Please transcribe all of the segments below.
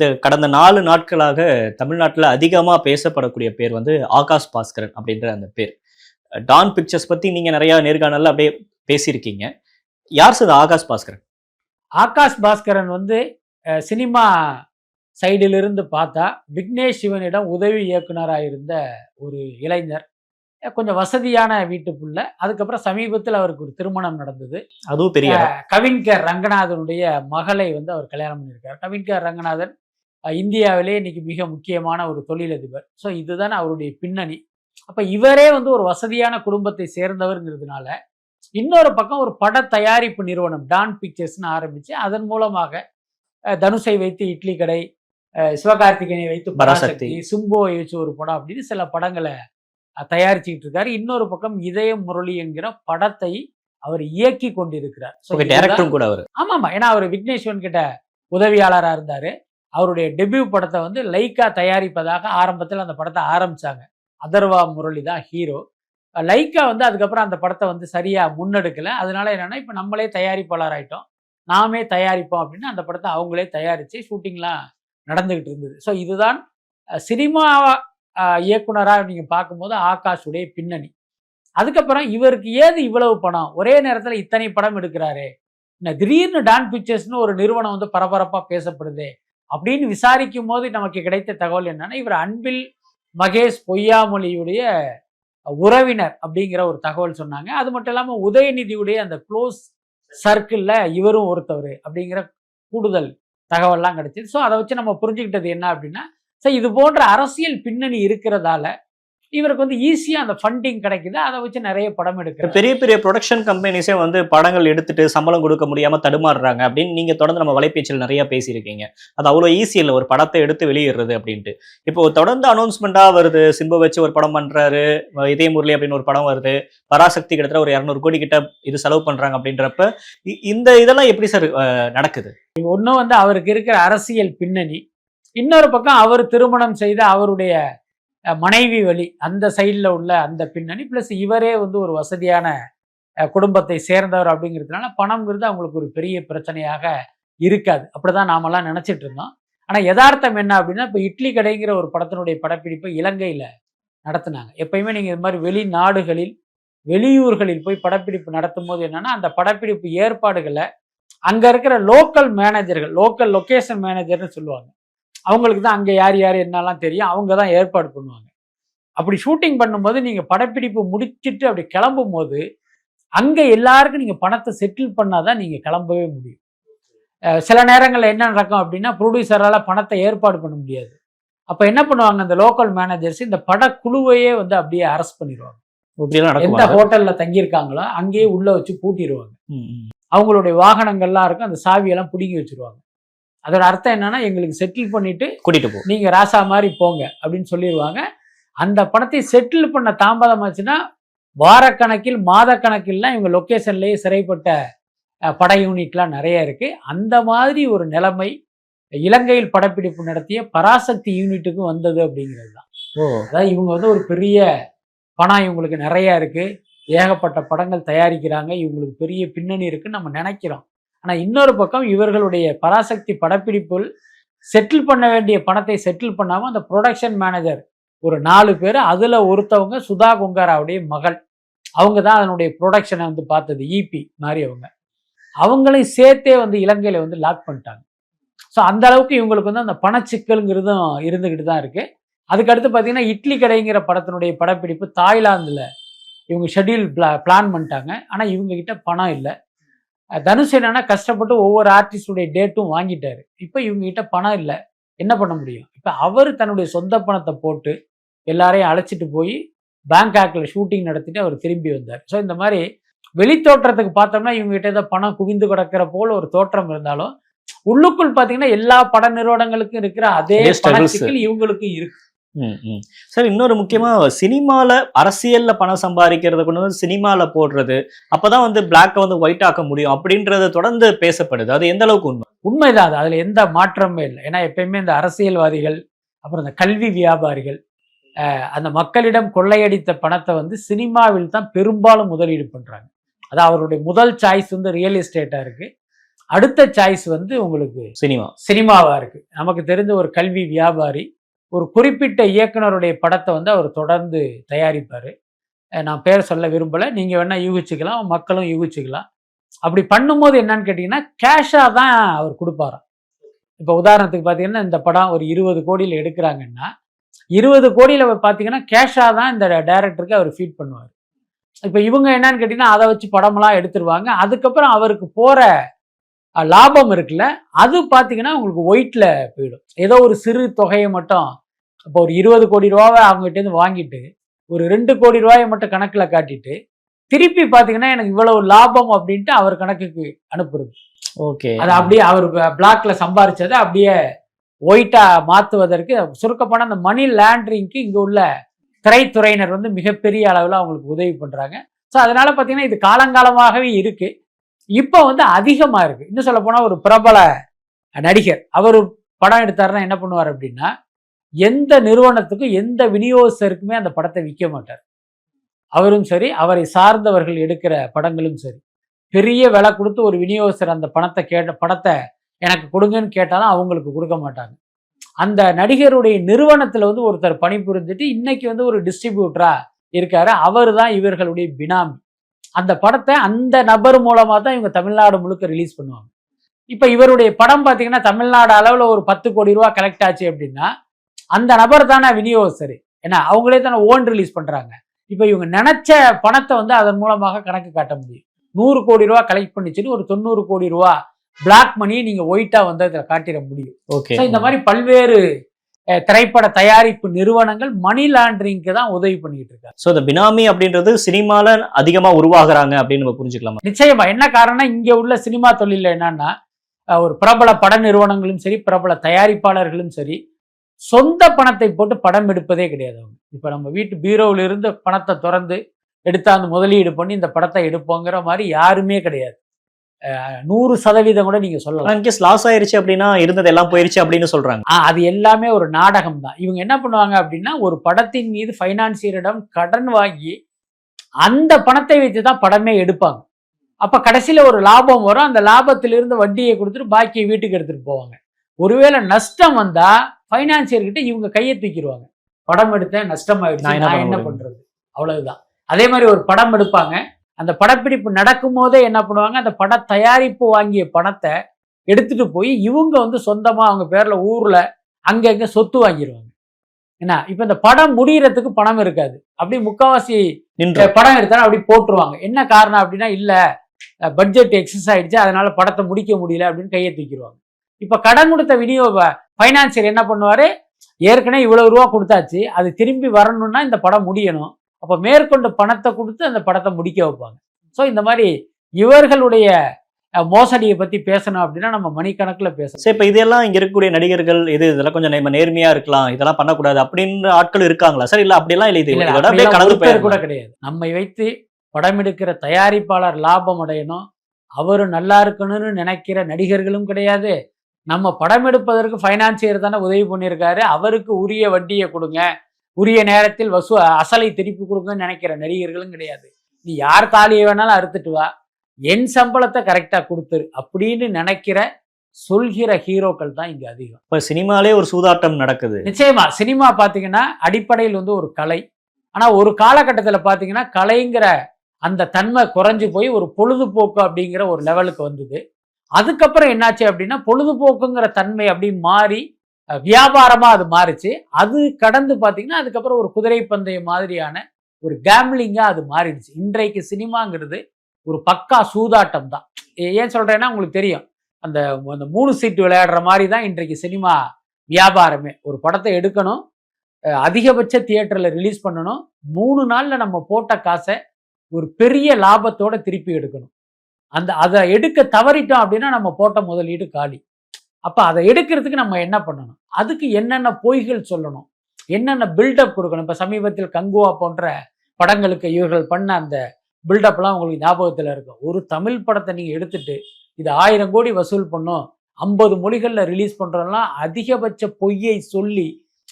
இந்த கடந்த நாலு நாட்களாக தமிழ்நாட்டில் அதிகமாக பேசப்படக்கூடிய பேர் வந்து ஆகாஷ் பாஸ்கரன் அப்படின்ற அந்த பேர். டான் பிக்சர்ஸ் பற்றி நீங்கள் நிறையா நேர்காணல்ல அப்படியே பேசியிருக்கீங்க. யார் சார் ஆகாஷ் பாஸ்கரன்? ஆகாஷ் பாஸ்கரன் வந்து சினிமா சைடிலிருந்து பார்த்தா விக்னேஷ் சிவனிடம் உதவி இயக்குனராக இருந்த ஒரு இளைஞர். கொஞ்சம் வசதியான வீட்டு புள்ள. அதுக்கப்புறம் சமீபத்தில் அவருக்கு ஒரு திருமணம் நடந்தது. அதுவும் பெரிய. கவின்கர் ரங்கநாதனுடைய மகளை வந்து அவர் கல்யாணம் பண்ணியிருக்கார். கவின்கர் ரங்கநாதன் இந்தியாவிலே இன்னைக்கு மிக முக்கியமான ஒரு தொழிலதிபர். ஸோ இதுதான் அவருடைய பின்னணி. அப்ப இவரே வந்து ஒரு வசதியான குடும்பத்தை சேர்ந்தவர்ங்கிறதுனால இன்னொரு பக்கம் ஒரு பட தயாரிப்பு நிறுவனம் டான் பிக்சர்ஸ்னு ஆரம்பிச்சு அதன் மூலமாக தனுஷை வைத்து இட்லி கடை சிவகார்த்திகேயனை வைத்து பராசக்தி. சும்போவை வச்சு ஒரு படம் அப்படின்னு சில படங்களை தயாரிச்சுக்கிட்டு இருக்காரு. இன்னொரு பக்கம் இதயம் முரளி என்கிற படத்தை அவர் இயக்கி கொண்டிருக்கிறார். கூட அவர். ஆமா ஆமா ஏன்னா அவர் விக்னேஸ்வரன் கிட்ட உதவியாளராக இருந்தாரு. அவருடைய டெபியூ படத்தை வந்து லைக்கா தயாரிப்பதாக ஆரம்பத்தில் அந்த படத்தை ஆரம்பித்தாங்க அதர்வா முரளி தான் ஹீரோ லைக்கா வந்து அதுக்கப்புறம் அந்த படத்தை வந்து சரியாக முன்னெடுக்கலை. அதனால என்னென்னா இப்போ நம்மளே தயாரிப்பாளர் ஆகிட்டோம் நாமே தயாரிப்போம் அப்படின்னு அந்த படத்தை அவங்களே தயாரித்து ஷூட்டிங்லாம் நடந்துக்கிட்டு இருந்தது. ஸோ இதுதான் சினிமா இயக்குனராக நீங்கள் பார்க்கும்போது ஆகாஷுடைய பின்னணி. அதுக்கப்புறம் இவருக்கு ஏது இவ்வளவு பணம்? ஒரே நேரத்தில் இத்தனை படம் எடுக்கிறாரு. என்ன திடீர்னு டான் பிக்சர்ஸ்னு ஒரு நிறுவனம் வந்து பரபரப்பாக பேசப்படுதே. அப்படின்னு விசாரிக்கும் போது நமக்கு கிடைத்த தகவல் என்னன்னா இவர் அன்பில் மகேஷ் பொய்யாமொழியுடைய உறவினர் அப்படிங்கிற ஒரு தகவல் சொன்னாங்க. அது மட்டும் இல்லாமல் உதயநிதியுடைய அந்த க்ளோஸ் சர்க்கிளில் இவரும் ஒருத்தவர் அப்படிங்கிற கூடுதல் தகவல்லாம் கிடைச்சிது. ஸோ அதை வச்சு நம்ம புரிஞ்சுக்கிட்டது என்ன அப்படின்னா ஸோ இது போன்ற அரசியல் பின்னணி இருக்கிறதால இவருக்கு வந்து ஈஸியா அந்த ஃபண்டிங் கிடைக்குது. அதை வச்சு நிறைய படம் எடுக்கிறார். பெரிய பெரிய ப்ரொடக்ஷன் கம்பெனிஸே வந்து படங்கள் எடுத்துட்டு சம்பளம் கொடுக்க முடியாம தடுமாறுறாங்க அப்படின்னு நீங்க தொடர்ந்து நம்ம வலைபேச்சில் நிறைய பேசியிருக்கீங்க. அது அவ்வளோ ஈஸி இல்லை. ஒரு படத்தை எடுத்து வெளியிடுறது அப்படின்ட்டு. இப்போ தொடர்ந்து அனௌன்ஸ்மெண்டா வருது. சிம்பு வச்சு ஒரு படம் பண்றாரு. இதய முரளி அப்படின்னு ஒரு படம் வருது. பராசக்தி கிட்டத்தட்ட ஒரு இரநூறு கோடி கிட்ட இது செலவு பண்றாங்க அப்படின்றப்ப இந்த இதெல்லாம் எப்படி சார் நடக்குது? ஒன்றும் வந்து அவருக்கு இருக்கிற அரசியல் பின்னணி. இன்னொரு பக்கம் அவர் திருமணம் செய்த அவருடைய மனைவி வழி அந்த சைடில் உள்ள அந்த பின்னணி ப்ளஸ் இவரே வந்து ஒரு வசதியான குடும்பத்தை சேர்ந்தவர் அப்படிங்கிறதுனால பணம்ங்கிறது அவங்களுக்கு ஒரு பெரிய பிரச்சனையாக இருக்காது. அப்படிதான் நாமெல்லாம் நினச்சிட்டு இருந்தோம். ஆனால் யதார்த்தம் என்ன அப்படின்னா இப்போ இட்லி கடைங்கிற ஒரு படத்தினுடைய படப்பிடிப்பை இலங்கையில் நடத்தினாங்க. எப்பயுமே நீங்கள் இது மாதிரி வெளிநாடுகளில் வெளியூர்களில் போய் படப்பிடிப்பு நடத்தும் போது என்னென்னா அந்த படப்பிடிப்பு ஏற்பாடுகளை அங்கே இருக்கிற லோக்கல் மேனேஜர்கள் லோக்கல் லொகேஷன் மேனேஜர்னு சொல்லுவாங்க. அவங்களுக்கு தான் அங்க யார் யார் என்னெல்லாம் தெரியும் அவங்க தான் ஏற்பாடு பண்ணுவாங்க. அப்படி ஷூட்டிங் பண்ணும்போது நீங்க படப்பிடிப்பு முடிச்சிட்டு அப்படி கிளம்பும் போது அங்க எல்லாருக்கும் நீங்க பணத்தை செட்டில் பண்ணாதான் நீங்க கிளம்பவே முடியும். சில நேரங்கள்ல என்ன நடக்கும் அப்படின்னா ப்ரொடியூசரால பணத்தை ஏற்பாடு பண்ண முடியாது. அப்ப என்ன பண்ணுவாங்க இந்த லோக்கல் மேனேஜர்ஸ் இந்த படக்குழுவையே வந்து அப்படியே அரெஸ்ட் பண்ணிடுவாங்க எந்த ஹோட்டல்ல தங்கியிருக்காங்களோ அங்கேயே உள்ள வச்சு பூட்டிடுவாங்க. அவங்களுடைய வாகனங்கள்லாம் இருக்கும் அந்த சாவியெல்லாம் பிடுங்கி வச்சிருவாங்க. அதோட அர்த்தம் என்னன்னா எங்களுக்கு செட்டில் பண்ணிட்டு கூட்டிட்டு போ. நீங்க ராசா மாதிரி போங்க அப்படின்னு சொல்லிடுவாங்க அந்த பணத்தை செட்டில் பண்ண தாமதமாச்சுன்னா வாரக்கணக்கில் மாதக்கணக்கில்லாம் இவங்க லொக்கேஷன்லயே சிறைப்பட்ட பட யூனிட்லாம் நிறைய இருக்கு. அந்த மாதிரி ஒரு நிலைமை இலங்கையில் படப்பிடிப்பு நடத்திய பராசக்தி யூனிட்டுக்கும் வந்தது அப்படிங்கிறது தான். ஓ. அதாவது இவங்க வந்து ஒரு பெரிய பணம் இவங்களுக்கு நிறைய இருக்கு. ஏகப்பட்ட படங்கள் தயாரிக்கிறாங்க. இவங்களுக்கு பெரிய பின்னணி இருக்குன்னு நம்ம நினைக்கிறோம். ஆனா இன்னொரு பக்கம் இவர்களுடைய பராசக்தி படப்பிடிப்புகள் செட்டில் பண்ண வேண்டிய பணத்தை செட்டில் பண்ணாம அந்த ப்ரொடக்ஷன் மேனேஜர் ஒரு நாலு பேர் அதுல ஒருத்தவங்க சுதா குங்காராவுடைய மகள். அவங்க தான் அதனுடைய ப்ரொடக்ஷனை வந்து பார்த்தது ஈபி மாதிரி அவங்க. அவங்களையும் சேர்த்தே வந்து இலங்கையில வந்து லாக் பண்ணிட்டாங்க. ஸோ அந்த அளவுக்கு இவங்களுக்கு வந்து அந்த பணச்சிக்கலுங்கிறதும் இருந்துகிட்டு தான் இருக்கு. அதுக்கடுத்து பார்த்தீங்கன்னா இட்லி கடைங்கிற படத்தினுடைய படப்பிடிப்பு தாய்லாந்தில் இவங்க ஷெட்யூல் பிளா பிளான் பண்ணிட்டாங்க. ஆனால் இவங்க கிட்ட பணம் இல்லை. தனுஷ் என்னன்னா கஷ்டப்பட்டு ஒவ்வொரு ஆர்டிஸ்டுடைய டேட்டும் வாங்கிட்டாரு. இப்போ இவங்க கிட்ட பணம் இல்லை. என்ன பண்ண முடியும்? இப்போ அவர் தன்னுடைய சொந்த பணத்தை போட்டு எல்லாரையும் அழைச்சிட்டு போய் பேங்காக்ல ஷூட்டிங் நடத்திட்டு அவர் திரும்பி வந்தார். ஸோ இந்த மாதிரி வெளித்தோற்றத்துக்கு பார்த்தோம்னா இவங்க கிட்ட ஏதோ பணம் குவிந்து கிடக்கிற போல ஒரு தோற்றம் இருந்தாலும் உள்ளுக்குள் பார்த்தீங்கன்னா எல்லா பட நிறுவனங்களுக்கும் இருக்கிற அதே இவங்களுக்கும் இருக்கு. சார் இன்னொரு முக்கியமா சினிமால அரசியல்ல பணம் சம்பாதிக்கிறத கொண்டு வந்து சினிமால போடுறது அப்பதான் வந்து பிளாக்க வந்து ஒயிட் ஆக்க முடியும் அப்படின்றது தொடர்ந்து பேசப்படுது. அது எந்த அளவுக்கு உண்மை? உண்மைதான் அது. அதுல எந்த மாற்றமே இல்லை. ஏன்னா எப்பயுமே இந்த அரசியல்வாதிகள் அப்புறம் இந்த கல்வி வியாபாரிகள் அந்த மக்களிடம் கொள்ளையடித்த பணத்தை வந்து சினிமாவில் தான் பெரும்பாலும் முதலீடு பண்றாங்க. அது அவருடைய முதல் சாய்ஸ் வந்து ரியல் எஸ்டேட்டா இருக்கு. அடுத்த சாய்ஸ் வந்து உங்களுக்கு சினிமா. சினிமாவா இருக்கு. நமக்கு தெரிந்த ஒரு கல்வி வியாபாரி ஒரு குறிப்பிட்ட இயக்குனருடைய படத்தை வந்து அவர் தொடர்ந்து தயாரிப்பார். நான் பேர் சொல்ல விரும்பலை. நீங்கள் வேணால் யூகிச்சுக்கலாம். மக்களும் யூகிச்சுக்கலாம். அப்படி பண்ணும்போது என்னன்னு கேட்டிங்கன்னா கேஷாக தான் அவர் கொடுப்பாராம். இப்போ உதாரணத்துக்கு பார்த்தீங்கன்னா இந்த படம் ஒரு இருபது கோடியில் எடுக்கிறாங்கன்னா இருபது கோடியில் பார்த்தீங்கன்னா கேஷாக தான் இந்த டைரக்டருக்கு அவர் ஃபீட் பண்ணுவார். இப்போ இவங்க என்னன்னு கேட்டிங்கன்னா அதை வச்சு படமெல்லாம் எடுத்துருவாங்க. அதுக்கப்புறம் அவருக்கு போகிற லாபம் இருக்குல்ல அது பார்த்தீங்கன்னா உங்களுக்கு ஒயிட்ல போயிடும். ஏதோ ஒரு சிறு தொகையை மட்டும் இப்போ ஒரு இருபது கோடி ரூபாவை அவங்ககிட்டேருந்து வாங்கிட்டு ஒரு ரெண்டு கோடி ரூபாயை மட்டும் கணக்கில் காட்டிட்டு திருப்பி பார்த்தீங்கன்னா எனக்கு இவ்வளவு லாபம் அப்படின்ட்டு அவர் கணக்குக்கு அனுப்புறது. ஓகே. அது அப்படியே அவர் பிளாக்ல சம்பாரிச்சதை அப்படியே ஒயிட்டா மாத்துவதற்கு சுருக்கப்போன அந்த மணி லேண்டரிங்க்கு இங்க உள்ள திரைத்துறையினர் வந்து மிகப்பெரிய அளவில் அவங்களுக்கு உதவி பண்றாங்க. ஸோ அதனால பார்த்தீங்கன்னா இது காலங்காலமாகவே இருக்கு. இப்போ வந்து அதிகமாக இருக்குது இன்னும் சொல்ல போனால் ஒரு பிரபல நடிகர் அவர் படம் எடுத்தாருன்னா என்ன பண்ணுவார் அப்படின்னா எந்த நிறுவனத்துக்கும் எந்த விநியோகஸ்தருக்குமே அந்த படத்தை விற்க மாட்டார். அவரும் சரி அவரை சார்ந்தவர்கள் எடுக்கிற படங்களும் சரி. பெரிய விலை கொடுத்து ஒரு விநியோகஸ்தர் அந்த பணத்தை கேட்ட படத்தை எனக்கு கொடுங்கன்னு கேட்டாலும் அவங்களுக்கு கொடுக்க மாட்டாங்க. அந்த நடிகருடைய நிறுவனத்தில் வந்து ஒருத்தர் பணிபுரிஞ்சுட்டு இன்னைக்கு வந்து ஒரு டிஸ்ட்ரிபியூட்டரா இருக்காரு. அவர் தான் இவர்களுடைய பினாமி. அந்த படத்தை அந்த நபர் மூலமா தான் இவங்க தமிழ்நாடு முழுக்க ரிலீஸ் பண்ணுவாங்க. இப்போ இவருடைய படம் பார்த்தீங்கன்னா தமிழ்நாடு அளவில் ஒரு பத்து கோடி ரூபா கலெக்ட் ஆச்சு அப்படின்னா அந்த நபர் தானே விநியோகஸ்தர். ஏன்னா அவங்களே தானே ஓன் ரிலீஸ் பண்றாங்க. இப்போ இவங்க நினைச்ச பணத்தை வந்து அதன் மூலமாக கணக்கு காட்ட முடியும். நூறு கோடி ரூபா கலெக்ட் பண்ணிச்சுட்டு ஒரு தொண்ணூறு கோடி ரூபா பிளாக் மணியை நீங்க ஒயிட்டா வந்து அதில் காட்டிட முடியும். இந்த மாதிரி பல்வேறு திரைப்பட தயாரிப்பு நிறுவனங்கள் மணி லாண்டரிங்க்கு தான் உதவி பண்ணிட்டு இருக்காங்க. சோ இந்த பினாமி அப்படின்றது சினிமால அதிகமா உருவாகுறாங்க அப்படின்னு நம்ம புரிஞ்சுக்கலாமா? நிச்சயமா. என்ன காரணம் இங்க உள்ள சினிமா தொழில என்னன்னா ஒரு பிரபல பட நிறுவனங்களும் சரி பிரபல தயாரிப்பாளர்களும் சரி சொந்த பணத்தை போட்டு படம் எடுப்பதே கிடையாது அவங்க. இப்ப நம்ம வீட்டு பீரோவில் இருந்து பணத்தை திறந்து எடுத்தாந்து முதலீடு பண்ணி இந்த படத்தை எடுப்போங்கிற மாதிரி யாருமே கிடையாது. நூறு சதவீதம் கூட நீங்க சொல்லலாம். இன்கேஸ் லாஸ் ஆயிருச்சு அப்படின்னா இருந்தது எல்லாம் போயிருச்சு அப்படின்னு சொல்றாங்க. அது எல்லாமே ஒரு நாடகம் தான். இவங்க என்ன பண்ணுவாங்க அப்படின்னா ஒரு படத்தின் மீது ஃபைனான்சியரிடம் கடன் வாங்கி அந்த பணத்தை வைத்து தான் படமே எடுப்பாங்க. அப்ப கடைசியில ஒரு லாபம் வரும். அந்த லாபத்திலிருந்து வட்டியை கொடுத்துட்டு பாக்கியை வீட்டுக்கு எடுத்துட்டு போவாங்க. ஒருவேளை நஷ்டம் வந்தா ஃபைனான்சியர் கிட்ட இவங்க கையை தூக்கிடுவாங்க. படம் எடுத்தேன் நஷ்டமாயிடுச்சு நான் என்ன நான் என்ன? பண்றது? அவ்வளவுதான். அதே மாதிரி ஒரு படம் எடுப்பாங்க. அந்த படப்பிடிப்பு நடக்கும் போதே என்ன பண்ணுவாங்க? அந்த பட தயாரிப்பு வாங்கிய பணத்தை எடுத்துட்டு போய் இவங்க வந்து சொந்தமா அவங்க பேர்ல ஊர்ல அங்கங்க சொத்து வாங்கிடுவாங்க என்ன இப்ப இந்த படம் முடியறதுக்கு பணம் இருக்காது. அப்படியே முக்காவாசி நின்று படம் எடுத்தாலும் அப்படி போட்டுருவாங்க. என்ன காரணம் அப்படின்னா இல்ல பட்ஜெட் எக்ஸஸ் ஆயிடுச்சு அதனால படத்தை முடிக்க முடியல அப்படின்னு கையை தூக்கிடுவாங்க. இப்ப கடன் கொடுத்த விநியோக ஃபைனான்சியர் என்ன பண்ணுவாரு? ஏற்கனவே இவ்வளவு ரூபா கொடுத்தாச்சு அது திரும்பி வரணும்னா இந்த படம் முடியணும். அப்ப மேற்கொண்டு பணத்தை கொடுத்து அந்த படத்தை முடிக்க வைப்பாங்க. ஸோ இந்த மாதிரி இவர்களுடைய மோசடியை பத்தி பேசணும் அப்படின்னா நம்ம மணிக்கணக்கில் பேசணும். சரி இப்ப இதெல்லாம் இங்க இருக்கக்கூடிய நடிகர்கள் இது இதெல்லாம் கொஞ்சம் நம்ம நேர்மையா இருக்கலாம் இதெல்லாம் பண்ணக்கூடாது அப்படின்னு ஆட்கள் இருக்காங்களா? சார் இல்ல அப்படிலாம் இல்ல இது கலந்து கூட கிடையாது. நம்மை வைத்து படம் எடுக்கிற தயாரிப்பாளர் லாபம் அடையணும். அவரு நல்லா இருக்கணும்னு நினைக்கிற நடிகர்களும் கிடையாது. நம்ம படம் எடுப்பதற்கு ஃபைனான்சியர் தானே உதவி பண்ணியிருக்காரு. அவருக்கு உரிய வட்டியை கொடுங்க. உரிய நேரத்தில் வசூ அசலை திருப்பி கொடுங்கன்னு நினைக்கிற நடிகர்களும் கிடையாது. நீ யார் தாலியை வேணாலும் அறுத்துட்டு வா. என் சம்பளத்தை கரெக்டா கொடுத்துரு அப்படின்னு நினைக்கிற சொல்கிற ஹீரோக்கள் தான் இங்க அதிகம். இப்ப சினிமாலே ஒரு சூதாட்டம் நடக்குது. நிச்சயமா சினிமா பாத்தீங்கன்னா அடிப்படையில் வந்து ஒரு கலை. ஆனா ஒரு காலகட்டத்தில் பாத்தீங்கன்னா கலைங்கிற அந்த தன்மை குறைஞ்சு போய் ஒரு பொழுதுபோக்கு அப்படிங்கிற ஒரு லெவலுக்கு வந்தது. அதுக்கப்புறம் என்னாச்சு அப்படின்னா பொழுதுபோக்குங்கிற தன்மை அப்படி மாறி வியாபாரமாக அது மாறிச்சு. அது கடந்து பார்த்தீங்கன்னா அதுக்கப்புறம் ஒரு குதிரை பந்தயம் மாதிரியான ஒரு கேம்லிங்காக அது மாறிடுச்சு. இன்றைக்கு சினிமாங்கிறது ஒரு பக்கா சூதாட்டம் தான். ஏன் சொல்கிறேன்னா உங்களுக்கு தெரியும். அந்த அந்த மூணு சீட்டு விளையாடுற மாதிரி தான் இன்றைக்கு சினிமா வியாபாரமே. ஒரு படத்தை எடுக்கணும் அதிகபட்ச தியேட்டரில் ரிலீஸ் பண்ணணும் மூணு நாளில் நம்ம போட்ட காசை ஒரு பெரிய லாபத்தோட திருப்பி எடுக்கணும். அந்த அதை எடுக்க தவறிட்டோம் அப்படின்னா நம்ம போட்ட முதலீடு காலி. அப்போ அதை எடுக்கிறதுக்கு நம்ம என்ன பண்ணணும்? அதுக்கு என்னென்ன பொய்கள் சொல்லணும்? என்னென்ன பில்டப் கொடுக்கணும்? இப்போ சமீபத்தில் கங்குவா போன்ற படங்களுக்கு இவர்கள் பண்ண அந்த பில்டப்லாம் உங்களுக்கு ஞாபகத்தில் இருக்கும். ஒரு தமிழ் படத்தை நீங்கள் எடுத்துட்டு இது ஆயிரம் கோடி வசூல் பண்ணும் ஐம்பது மொழிகளில் ரிலீஸ் பண்ணுறதெல்லாம் அதிகபட்ச பொய்யை சொல்லி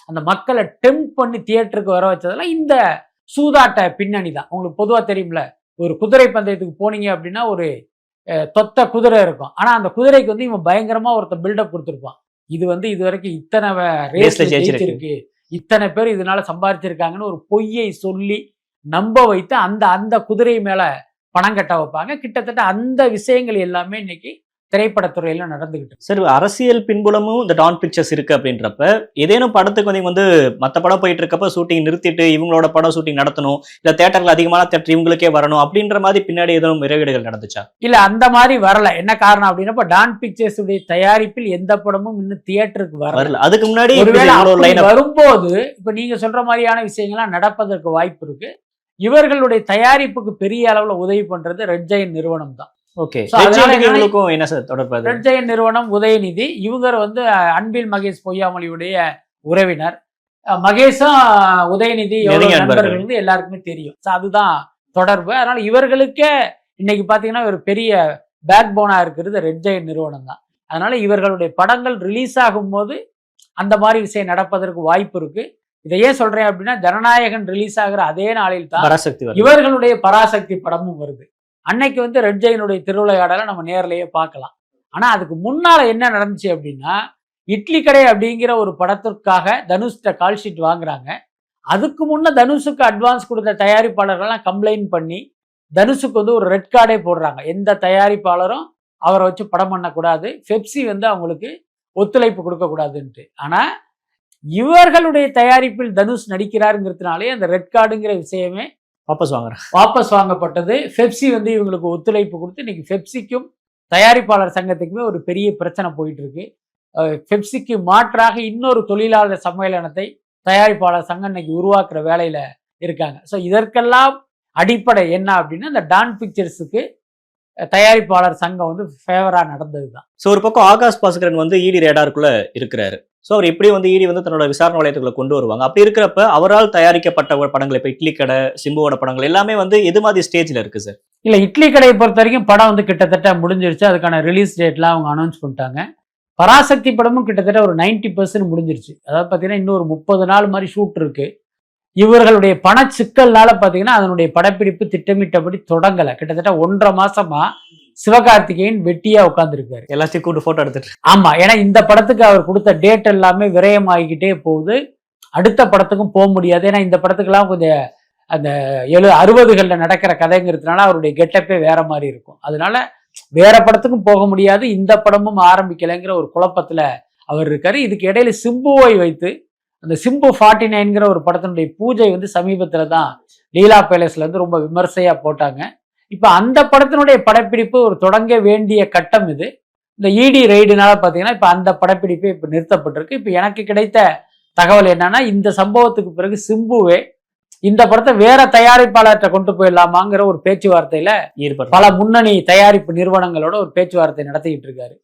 அந்த மக்களை டெம்ப் பண்ணி தியேட்டருக்கு வர வச்சதெல்லாம் இந்த சூதாட்ட பின்னணி தான் உங்களுக்கு பொதுவாக தெரியும்ல ஒரு குதிரை பந்தயத்துக்கு போனீங்க அப்படின்னா ஒரு தொத்த குதிரை இருக்கும். ஆனால் அந்த குதிரைக்கு வந்து இவன் பயங்கரமா ஒருத்தன் பில்டப் கொடுத்துருப்பான். இது வந்து இது வரைக்கும் இத்தனை ரேஸ்ல. ஜெயிச்சிருக்கு. இத்தனை பேர் இதனால சம்பாதிச்சிருக்காங்கன்னு ஒரு பொய்யை சொல்லி நம்ப வைத்து அந்த அந்த குதிரை மேல பணம் கட்ட வைப்பாங்க. கிட்டத்தட்ட அந்த விஷயங்கள் எல்லாமே இன்னைக்கு திரைப்படத்துறையில நடந்துகிட்டு. சார் அரசியல் பின்புலமும் இந்த டான் பிக்சர்ஸ் இருக்கு அப்படின்றப்ப ஏதேனும் படத்துக்கு வந்து வந்து மத்த படம் போயிட்டு இருக்கப்ப ஷூட்டிங் நிறுத்திட்டு இவங்களோட படம் ஷூட்டிங் நடத்தணும் இல்ல தேட்டர்ல அதிகமான தேட்டர் இவங்களுக்கே வரணும் அப்படின்ற மாதிரி பின்னாடி எதுவும் விரைவீடுகள் நடந்துச்சா? இல்ல அந்த மாதிரி வரல. என்ன காரணம் அப்படின்னா இப்ப டான் பிக்சர்ஸ் உடைய தயாரிப்பில் எந்த படமும் இன்னும் தியேட்டருக்கு வரல. அதுக்கு முன்னாடி வரும்போது இப்ப நீங்க சொல்ற மாதிரியான விஷயங்கள்லாம் நடப்பதற்கு வாய்ப்பு இருக்கு. இவர்களுடைய தயாரிப்புக்கு பெரிய அளவுல உதவி பண்றது ரெட் ஜெயின் நிறுவனம் தான். ஓகே இவங்களுக்கும் என்ன சார் தொடர்பு? ரெட் ஜெயின் நிறுவனம் உதயநிதி இவங்க வந்து அன்பில் மகேஷ் பொய்யாமொழியுடைய உறவினர். மகேஷும் உதயநிதி நண்பர்கள். வந்து எல்லாருக்குமே தெரியும். So, அதுதான் தொடர்பு. அதனால இவர்களுக்கே இன்னைக்கு பாத்தீங்கன்னா ஒரு பெரிய பேக் போனா இருக்கிறது ரெட் ஜெயின் நிறுவனம் தான். அதனால இவர்களுடைய படங்கள் ரிலீஸ் ஆகும்போது அந்த மாதிரி விஷயம் நடப்பதற்கு வாய்ப்பு இருக்கு. இதை ஏன் சொல்றேன் அப்படின்னா ஜனநாயகன் ரிலீஸ் ஆகிற அதே நாளில் தான். இவர்களுடைய பராசக்தி படமும் வருது. அன்னைக்கு வந்து ரெட் ஜெயினுடைய திருவிளையாடலை நம்ம நேரிலேயே பார்க்கலாம். ஆனால் அதுக்கு முன்னால் என்ன நடந்துச்சு அப்படின்னா இட்லி கடை அப்படிங்கிற ஒரு படத்திற்காக தனுஷ்ட கால் ஷீட் வாங்குறாங்க. அதுக்கு முன்னே தனுஷுக்கு அட்வான்ஸ் கொடுத்த தயாரிப்பாளர்கள்லாம் கம்ப்ளைண்ட் பண்ணி தனுஷுக்கு வந்து ஒரு ரெட் கார்டே போடுறாங்க. எந்த தயாரிப்பாளரும் அவரை வச்சு படம் பண்ணக்கூடாது. பெப்சி வந்து அவங்களுக்கு ஒத்துழைப்பு கொடுக்கக்கூடாதுன்ட்டு. ஆனால் இவர்களுடைய தயாரிப்பில் தனுஷ் நடிக்கிறாருங்கிறதுனாலே அந்த ரெட் கார்டுங்கிற விஷயமே வாபஸ் வாங்குறேன். வாபஸ் வாங்கப்பட்டது. பெப்சி வந்து இவங்களுக்கு ஒத்துழைப்பு கொடுத்து இன்னைக்கு பெப்சிக்கும் தயாரிப்பாளர் சங்கத்துக்குமே ஒரு பெரிய பிரச்சனை போயிட்டு இருக்கு பெப்சிக்கு மாற்றாக இன்னொரு தொழிலாளர் சம்மேளனத்தை தயாரிப்பாளர் சங்கம் இன்னைக்கு உருவாக்குற வேலையில இருக்காங்க. ஸோ இதற்கெல்லாம் அடிப்படை என்ன அப்படின்னா இந்த டான் பிக்சர்ஸுக்கு தயாரிப்பாளர் சங்கம் வந்து ஃபேவரா நடந்தது தான் ஸோ ஒரு பக்கம் ஆகாஷ் பாஸ்கரன் வந்து இடி ரேடாருக்குள்ள இருக்கிறாரு. ஸோ அவர் எப்படி வந்து இடி வந்து தன்னோட விசாரணை வளையத்துக்குள்ள கொண்டு வருவாங்க. அப்படி இருக்கிறப்ப அவரால் தயாரிக்கப்பட்ட படங்கள் இப்போ இட்லி கடை சிம்புவோட படங்கள் எல்லாமே வந்து எது மாதிரி ஸ்டேஜ்ல இருக்கு சார் இல்ல இட்லி கடையை பொறுத்த வரைக்கும் படம் வந்து கிட்டத்தட்ட முடிஞ்சிருச்சு. அதுக்கான ரிலீஸ் டேட்லாம் அவங்க அனௌன்ஸ் பண்ணிட்டாங்க. பராசக்தி படமும் கிட்டத்தட்ட ஒரு 90% பர்சன்ட் முடிஞ்சிருச்சு. அதாவது பார்த்தீங்கன்னா இன்னும் ஒரு முப்பது நாள் மாதிரி ஷூட் இருக்கு. இவர்களுடைய பண சிக்கல்னால பார்த்தீங்கன்னா அதனுடைய படப்பிடிப்பு திட்டமிட்டபடி தொடங்கலை. கிட்டத்தட்ட ஒன்றரை மாசமா சிவகார்த்திகேயன் வெட்டியா உட்காந்துருக்காரு எல்லாத்தையும் கூட்டு போட்டோ எடுத்துட்டு. ஆமா ஏன்னா இந்த படத்துக்கு அவர் கொடுத்த டேட் எல்லாமே விரயமாகிக்கிட்டே போகுது. அடுத்த படத்துக்கும் போக முடியாது. ஏன்னா இந்த படத்துக்கெல்லாம் கொஞ்சம் அந்த எழு அறுபதுகளில் நடக்கிற கதைங்கிறதுனால அவருடைய கெட்டப்பே வேற மாதிரி இருக்கும். அதனால வேற படத்துக்கும் போக முடியாது. இந்த படமும் ஆரம்பிக்கலைங்கிற ஒரு குழப்பத்துல அவர் இருக்காரு. இதுக்கு இடையில சிம்புவை வைத்து அந்த சிம்பு ஃபார்ட்டி நைன்கிற ஒரு படத்தினுடைய பூஜை வந்து சமீபத்துல தான் லீலா பேலஸ்ல இருந்து ரொம்ப விமர்சையா போட்டாங்க. இப்ப அந்த படத்தினுடைய படப்பிடிப்பு ஒரு தொடங்க வேண்டிய கட்டம் இது. இந்த இடி ரெய்டுனால பார்த்தீங்கன்னா இப்போ அந்த படப்பிடிப்பு இப்போ நிறுத்தப்பட்டிருக்கு. இப்போ எனக்கு கிடைத்த தகவல் என்னன்னா இந்த சம்பவத்துக்கு பிறகு சிம்புவே இந்த படத்தை வேற தயாரிப்பாளர்கிட்ட கொண்டு போயிடலாமாங்கிற ஒரு பேச்சுவார்த்தையில ஈடுபடுறாங்க. பல முன்னணி தயாரிப்பு நிறுவனங்களோட ஒரு பேச்சுவார்த்தை நடத்திக்கிட்டு இருக்காரு.